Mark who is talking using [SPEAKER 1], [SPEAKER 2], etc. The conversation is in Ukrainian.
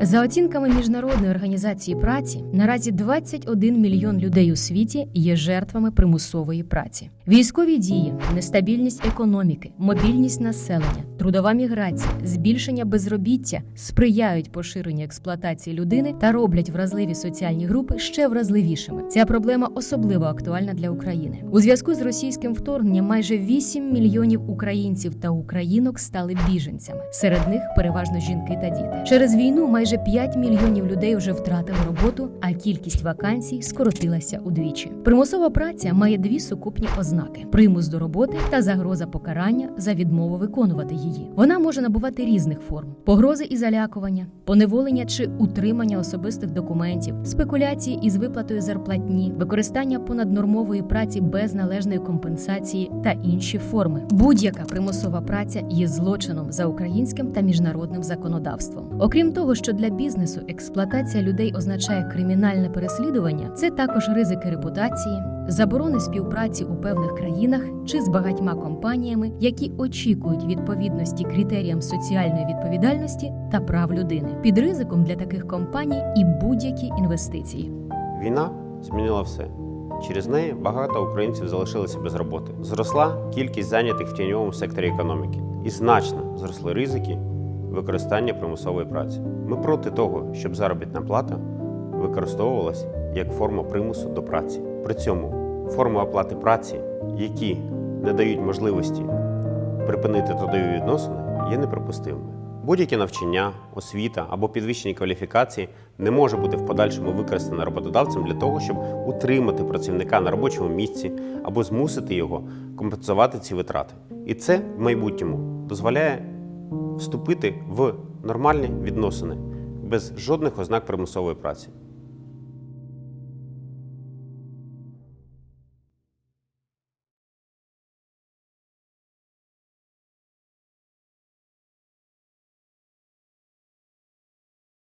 [SPEAKER 1] За оцінками міжнародної організації праці, наразі 21 мільйон людей у світі є жертвами примусової праці. Військові дії, нестабільність економіки, мобільність населення, трудова міграція, збільшення безробіття сприяють поширенню експлуатації людини та роблять вразливі соціальні групи ще вразливішими. Ця проблема особливо актуальна для України. У зв'язку з російським вторгненням майже 8 мільйонів українців та українок стали біженцями. Серед них переважно жінки та діти. Через війну майже 5 мільйонів людей вже втратили роботу, а кількість вакансій скоротилася удвічі. Примусова праця має дві сукупні ознаки: примус до роботи та загроза покарання за відмову виконувати її. Вона може набувати різних форм: погрози і залякування, поневолення чи утримання особистих документів, спекуляції із виплатою зарплатні, використання понаднормової праці без належної компенсації та інші форми. Будь-яка примусова праця є злочином за українським та міжнародним законодавством. Окрім того, що для бізнесу експлуатація людей означає кримінальне переслідування, це також ризики репутації, заборони співпраці у певних країнах чи з багатьма компаніями, які очікують відповідності критеріям соціальної відповідальності та прав людини. Під ризиком для таких компаній і будь-які інвестиції.
[SPEAKER 2] Війна змінила все. Через неї багато українців залишилися без роботи. Зросла кількість зайнятих в тіньовому секторі економіки і значно зросли ризики використання примусової праці. Ми проти того, щоб заробітна плата використовувалася як форма примусу до праці. При цьому форми оплати праці, які не дають можливості припинити трудові відносини, є неприпустимими. Будь-яке навчання, освіта або підвищення кваліфікації не може бути в подальшому використане роботодавцем для того, щоб утримати працівника на робочому місці або змусити його компенсувати ці витрати. І це в майбутньому дозволяє вступити в нормальні відносини без жодних ознак примусової праці.